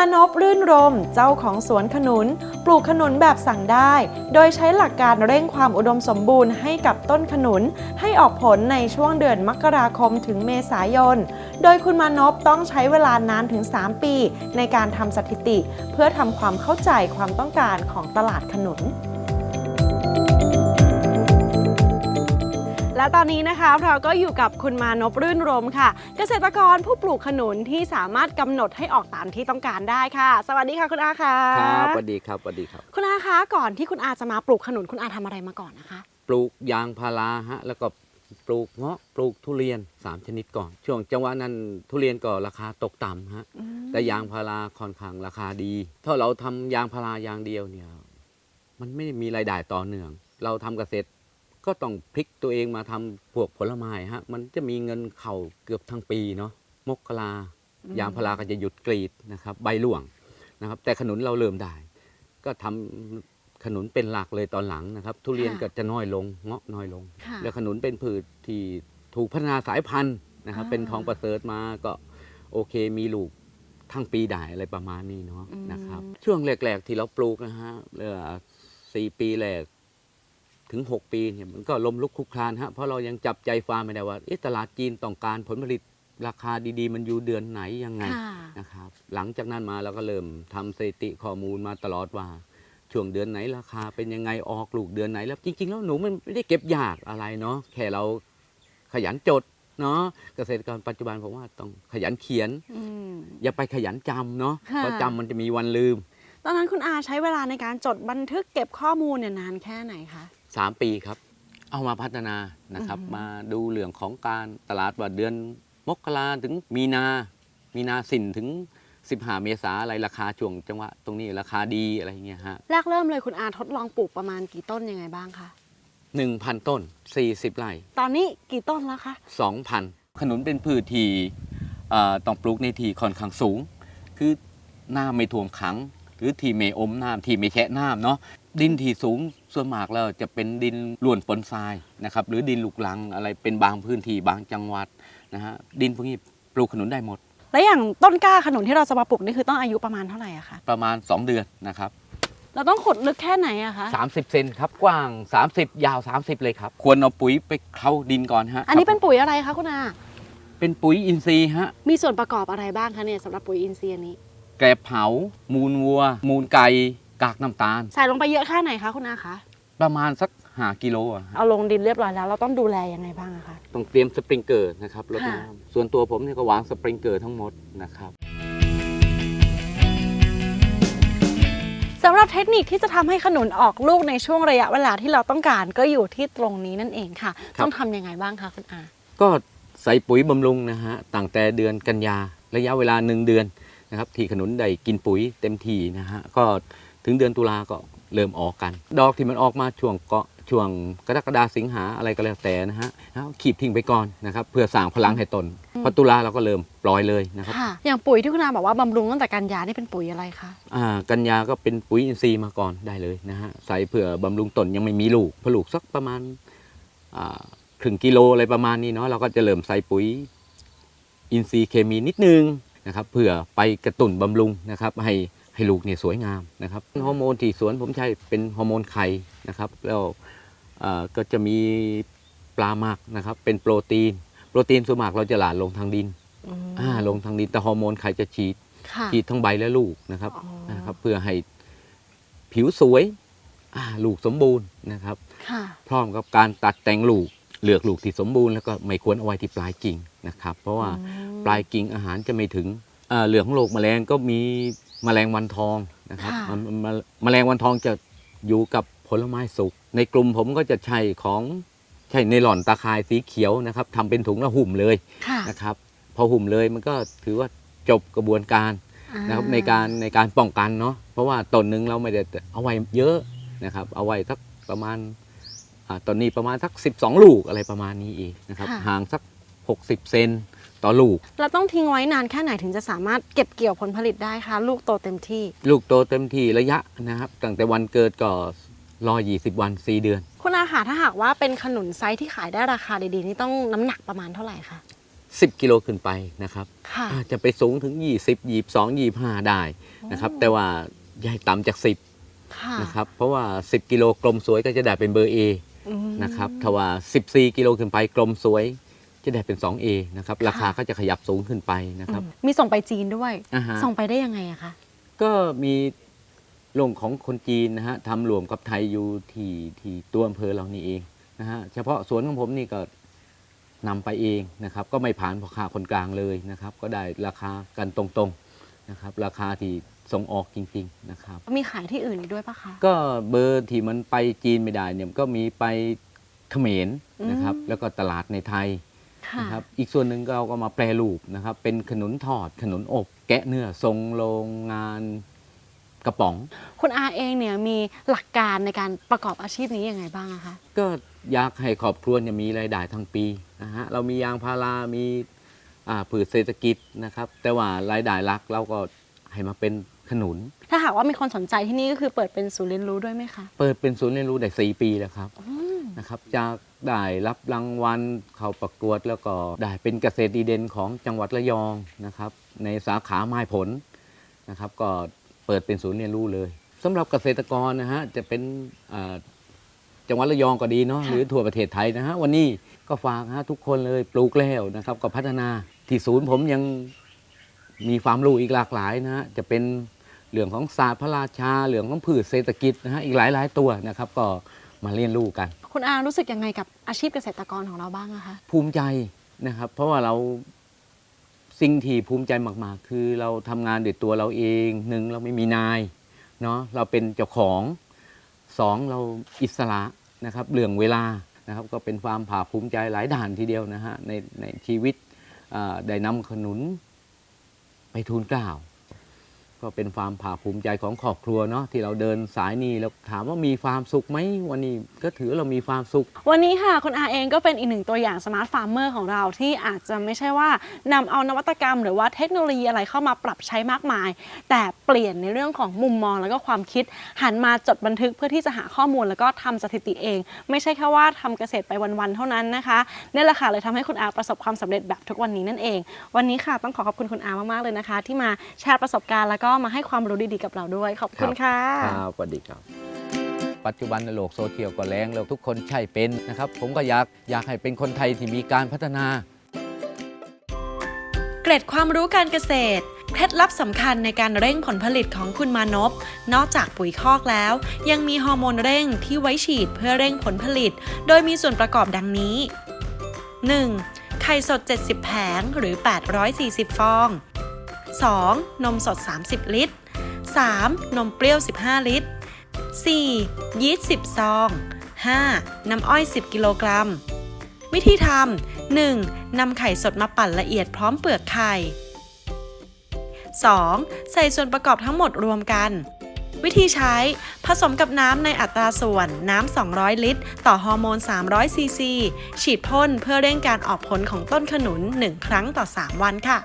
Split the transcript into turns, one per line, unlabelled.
านพรื่นรม เจ้าของสวนขนุน ปลูกขนุนแบบสั่งได้ โดยใช้หลักการเร่งความอุดมสมบูรณ์ให้กับต้นขนุน ให้ออกผลในช่วงเดือนมกราคมถึงเมษายน โดยคุณมานพต้องใช้เวลานานถึง 3 ปี ในการทำสถิติ เพื่อทำความเข้าใจความต้องการของตลาดขนุน และตอนนี้นะคะเราก็อยู่กับคุณมานพรื่นรมค่ะ เกษตรกรผู้ปลูกขนุนที่สามารถกำหนดให้ออกตามที่ต้องการได้ค่ะ สวัสดีค่ะคุณอาค่ะ
ครับสวัสดีครับสวัสดีครับ
คุณอาคะก่อนที่คุณอาจะมาปลูกขนุนคุณอาทำอะไรมาก่อนนะคะ
ปลูกยางพาราฮะ แล้วก็ปลูกเงาะปลูกทุเรียน 3 ชนิดก่อน ช่วงจังหวะนั้นทุเรียนก็ราคาตกต่ำฮะ แต่ยางพาราค่อนข้างราคาดี ถ้าเราทำยางพาราอย่างเดียวเนี่ย มันไม่ได้มีรายได้ต่อเนื่อง เราทำเกษตร ก็ต้องพลิกตัวเองมาทำพวกผลไม้ฮะ มันจะมีเงินเข่าเกือบทั้งปีเนาะมกรา
อืม
ยางพาราก็จะหยุดกรีดนะครับ ใบร่วงนะครับ แต่ขนุนเราเริ่มได้ ก็ทำขนุนเป็นหลักเลยตอนหลังนะครับ ทุเรียนก็จะน้อยลงเงาะน้อยลง
ค่ะ
แล้วขนุนเป็นพืชที่ถูกพัฒนาสายพันธุ์นะครับ
อ่า
เป็นทองประเสริฐมาก็โอเคมีลูกทั้งปีได้อะไรประมาณนี้เนาะ
อืม
นะครับ ช่วงแรกๆที่เราปลูกนะฮะเอ่อสี่ปีแรก ถึง 6 ปีเนี่ยมันก็ล้มลุกคลุกคลานฮะเพราะเรายังจับใจฟาร์มไม่ได้ว่าเอ๊ะตลาดจีนต้องการผลผลิตราคาดีๆ มันอยู่เดือนไหนยังไง
ค่ะ
นะครับหลังจากนั้นมาเราก็เริ่มทำสถิติข้อมูลมาตลอดว่าช่วงเดือนไหนราคาเป็นยังไงออกลูกเดือนไหนแล้วจริง ๆ แล้วหนูมันไม่ได้เก็บยากอะไรเนาะแค่เราขยันจดเนาะเกษตรกรปัจจุบันผมว่าต้องขยันเขียน
อืม
อย่าไปขยันจำเนาะ
ค่ะ
เพราะจำมันจะมีวันลืม
ตอนนั้นคุณอาใช้เวลาในการจดบันทึกเก็บข้อมูลเนี่ยนานแค่ไหนคะ
3 ปีครับ เอามาพัฒนานะครับ
อือหือ
มาดูเรื่องของการตลาดว่าเดือนมกราถึงมีนา มีนาสินถึง15เมษาอะไรราคาช่วงจังหวะตรงนี้ราคาดีอะไรอย่างเงี้ยฮะ
แรกเริ่มเลยคุณอาทดลองปลูกประมาณกี่ต้นยังไงบ้างคะ
1,000ต้น40ไร่
ตอนนี้กี่ต้นแล้วคะ
2,000ขนุนเป็นพืชที่เอ่อต้องปลูกในที่ค่อนข้างสูง คือน้ำไม่ท่วมขัง หรือที่ไม่อมน้ำที่ไม่แฉะน้ำเนาะดินที่สูง ส่วนมากแล้วจะเป็นดินล้วนปนทรายนะครับหรือดินลูกลังอะไรเป็นบางพื้นที่บางจังหวัดนะฮะดินพวกนี้ปลูกขนุนได้หมด
แล้วอย่างต้นกล้าขนุนที่เราจะมาปลูกนี่คือต้องอายุประมาณเท่าไหร่อะคะ
ประมาณ 2 เดือนนะครับ
เราต้องขุดลึกแค่ไหนอะคะ
30 เซนครับ กว้าง 30 ยาว 30 เลยครับ ควรเอาปุ๋ยไปเข้าดินก่อนฮะ
อันนี้เป็นปุ๋ยอะไรคะคุณอา
เป็นปุ๋ยอินทรีย์ฮะ
มีส่วนประกอบอะไรบ้างคะเนี่ยสำหรับปุ๋ยอินทรีย์อันนี้
แกลบเผา มูลวัว มูลไก่ กากน้ำตาล
ใส่ลงไปเยอะแค่ไหนคะคุณอาคะ
ประมาณสักหากิโลอะฮะ
เอาลงดินเรียบร้อยแล้ว เราต้องดูแลยังไงบ้างอะคะ
ต้องเตรียมสปริงเกอร์นะครับรด
ค่ะ
น้ำส่วนตัวผมเนี่ยก็วางสปริงเกอร์ทั้งหมดนะครับ
สำหรับเทคนิคที่จะทำให้ขนุนออกลูกในช่วงระยะเวลาที่เราต้องการก็อยู่ที่ตรงนี้นั่นเองค่ะ
ครับ
ต้องทำยังไงบ้างคะคุณอา
ก็ใส่ปุ๋ยบำรุงนะฮะตั้งแต่เดือนกันยาระยะเวลาหนึ่งเดือนนะครับที่ขนุนได้กินปุ๋ยเต็มที่นะฮะก็ ถึงเดือนตุลาก็เริ่มออกกัน ดอกที่มันออกมาช่วงเกาะช่วงกรกฎาสิงหาอะไรก็แล้วแต่นะฮะแล้วขีบทิ้งไปก่อนนะครับเพื่อสร้างพลังให้ตนพอตุลาเราก็เริ่มปล่อยเลยนะครับ
ค่ะอย่างปุ๋ยที่คุณอาบอกว่าบำรุงตั้งแต่กันยานี่เป็นปุ๋ยอะไรคะ
อ่ากันยาก็เป็นปุ๋ยอินทรีย์มาก่อนได้เลยนะฮะใส่เผื่อบำรุงต้นยังไม่มีลูกพอลูกสักประมาณอ่าครึ่งกิโลอะไรประมาณนี้เนาะเราก็จะเริ่มใส่ปุ๋ยอินทรีย์เคมีนิดนึงนะครับเพื่อไปกระตุ้นบำรุงนะครับให้ ให้ลูกเนี่ยสวยงามนะครับฮอร์โมนที่สวนผมใช้เป็นฮอร์โมนไข่นะครับ แล้วอ่าก็จะมีปลาหมักนะครับ เป็นโปรตีน โปรตีนส่วนมากเราจะหลั่งลงทางดิน
อืม
อ่าลงทางดินแต่ฮอร์โมนไข่จะฉีด
ค่ะ
ฉีดทั้งใบและลูกนะครับ
อ๋อ
นะครับ เพื่อให้ผิวสวยอ่าลูกสมบูรณ์นะครับ
ค่ะ
พร้อมกับการตัดแต่งลูกเลือกลูกที่สมบูรณ์แล้วก็ไม่ควรเอาไว้ที่ปลายกิ่งนะครับ เพราะว่า
อืม
ปลายกิ่งอาหารจะไม่ถึงอ่าเรื่องของโรคแมลงก็มี แมลงวันทองนะครับ
ค่ะ
มันมันแมลงวันทองจะอยู่กับผลไม้สุก ในกลุ่มผมก็จะใช้ของใช่ในหล่อนตาคายสีเขียวนะครับทำเป็นถุงแล้วหุ่มเลย
ค่ะ
นะครับ พอหุ่มเลยมันก็ถือว่าจบกระบวนการ นะครับในการในการป้องกันเนาะเพราะว่าต้นหนึ่งเราไม่ได้เอาไว้เยอะนะครับ เอาไว้สักประมาณอ่าตอนนี้ประมาณสัก 12 ลูกอะไรประมาณนี้เองนะครับ
ค่ะ
ห่างสัก 60 เซน ต่อลูก
เราต้องทิ้งไว้นานแค่ไหนถึงจะสามารถเก็บเกี่ยวผลผลิตได้คะลูกโตเต็มที่
ลูกโตเต็มที่ระยะนะครับ ตั้งแต่วันเกิดก็รอ20 วัน 4 เดือน
คุณอาค่ะถ้าหากว่าเป็นขนุนไซส์ที่ขายได้ราคาดีๆ นี่ต้องน้ำหนักประมาณเท่าไหร่คะ
10 กิโลขึ้นไปนะครับ
ค่ะ
อาจจะไปสูงถึง 20 22 25 ได้นะครับ แต่ว่าอย่าให้ต่ำจาก
ค่ะ
10นะครับเพราะว่า 10 กิโลกลมสวยก็จะได้เป็นเบอร์ A
อืม
นะครับถ้าว่า 14 กิโลขึ้นไปกลมสวย จะได้เป็น 2A นะครับราคาก็จะขยับสูงขึ้นไปนะครับ
อืมมีส่งไปจีนด้วย
อ่าฮะ
ส่งไปได้ยังไงอะคะ
ก็มีโรงของคนจีนนะฮะทำรวมกับไทยอยู่ที่ที่ตัวอำเภอเรานี่เองนะฮะเฉพาะสวนของผมนี่ก็นำไปเองนะครับ ก็ไม่ผ่านพ่อค้าคนกลางเลยนะครับ ก็ได้ราคากันตรงๆนะครับ ราคาที่ส่งออกจริง ๆนะครับ
มีขายที่อื่นอีกด้วยปะคะ
ก็เบอร์ที่มันไปจีนไม่ได้เนี่ยก็มีไปเขมรนะครับ
อืม
แล้วก็ตลาดในไทย
ค่ะ
นะครับอีกส่วนหนึ่งเราก็มาแปรรูปนะครับ เป็นขนุนทอดขนุนอบแกะเนื้อทรงโรงงานกระป๋อง
คุณอาเองเนี่ยมีหลักการในการประกอบอาชีพนี้ยังไงบ้างอะคะ
ก็อยากให้ครอบครัวเนี่ยมีรายได้ทั้งปีนะฮะเรามียางพารามีอ่าพืชเศรษฐกิจนะครับ แต่ว่ารายได้หลักเราก็ให้มาเป็นขนุน
ถ้าหากว่ามีคนสนใจที่นี่ก็คือเปิดเป็นศูนย์เรียนรู้ด้วยไหมคะ
เปิดเป็นศูนย์เรียนรู้ได้สี่ปีแล้วครับ
อืม
นะครับจากได้รับรางวัลเข้าประกวดแล้วก็ได้เป็นเกษตรดีเด่นของจังหวัดระยองนะครับ ในสาขาไม้ผลนะครับ ก็เปิดเป็นศูนย์เรียนรู้เลยสำหรับเกษตรกรนะฮะจะเป็นอ่าจังหวัดระยองก็ดีเนาะหรือทั่วประเทศไทยนะฮะวันนี้ก็ฝากฮะทุกคนเลยปลูกแล้วนะครับ ก็พัฒนาที่ศูนย์ผมยังมีความรู้อีกหลากหลายนะฮะจะเป็นเรื่องของศาสตร์พระราชาเรื่องของพืชเศรษฐกิจนะฮะอีกหลายหลายๆตัวนะครับ ก็ มาเรียนรู้กัน
คุณอารู้สึกยังไงกับอาชีพเกษตรกรของเราบ้างอะคะ
ภูมิใจนะครับ เพราะว่าเราสิ่งที่ภูมิใจมาก ๆ คือเราทำงานด้วยตัวเราเองหนึ่งเราไม่มีนายเนาะเราเป็นเจ้าของสองเราอิสระนะครับเรื่องเวลานะครับก็เป็นความภาคภูมิใจหลายด่านทีเดียวนะฮะในในชีวิตอ่าได้นำขนุนไปทูลเกล้า ก็เป็นความภาคภูมิใจของครอบครัวเนาะที่เราเดินสายนี้แล้วถามว่ามีความสุขไหมวันนี้ก็ถือเรามีความสุข
วันนี้ค่ะคุณอาเองก็เป็นอีกหนึ่งตัวอย่างสมาร์ทฟาร์มเมอร์ของเราที่อาจจะไม่ใช่ว่านำเอานวัตกรรม หรือว่าเทคโนโลยีอะไรเข้ามาปรับใช้มากมาย แต่ เปลี่ยนในเรื่องของมุมมองแล้วก็ความคิดหันมาจดบันทึกเพื่อที่จะหาข้อมูลแล้วก็ทำสถิติเอง ไม่ใช่แค่ว่าทำเกษตรไปวันๆเท่านั้นนะคะนี่แหละค่ะเลยทำให้คุณอาประสบความสำเร็จแบบทุกวันนี้นั่นเอง วันนี้ค่ะต้องขอขอบคุณคุณอามากๆเลยนะคะ ที่มาแชร์ประสบการณ์แล้วก็มาให้ความรู้ดีๆกับเราด้วยขอบคุณค่ะ
ครับสวัสดีครับปัจจุบันในโลกโซเชียลก็แรงแล้วทุกคนใช่เป็นนะครับ ผมก็อยากอยากให้เป็นคนไทยที่มีการพัฒนา
เกร็ดความรู้การเกษตร เคล็ดลับสำคัญในการเร่งผลผลิตของคุณมานพนอกจากปุ๋ยคอกแล้ว ยังมีฮอร์โมนเร่งที่ไว้ฉีดเพื่อเร่งผลผลิต โดยมีส่วนประกอบดังนี้ 1. ไข่สด 70 แผงหรือ 840 ฟอง 2. นมสด 30 ลิตร 3. นมเปรี้ยว 15 ลิตร 4. ยีสต์10 ซอง 5. น้ำอ้อย 10 กิโลกรัม วิธีทำ 1. นำไข่สดมาปั่นละเอียดพร้อมเปลือกไข่ 2. ใส่ส่วนประกอบทั้งหมดรวมกัน วิธีใช้ ผสมกับน้ำในอัตราส่วนน้ำ 200 ลิตร ต่อฮอร์โมน 300 ซีซี ฉีดพ่นเพื่อเร่งการออกผลของต้นขนุน 1 ครั้งต่อ 3 วันค่ะ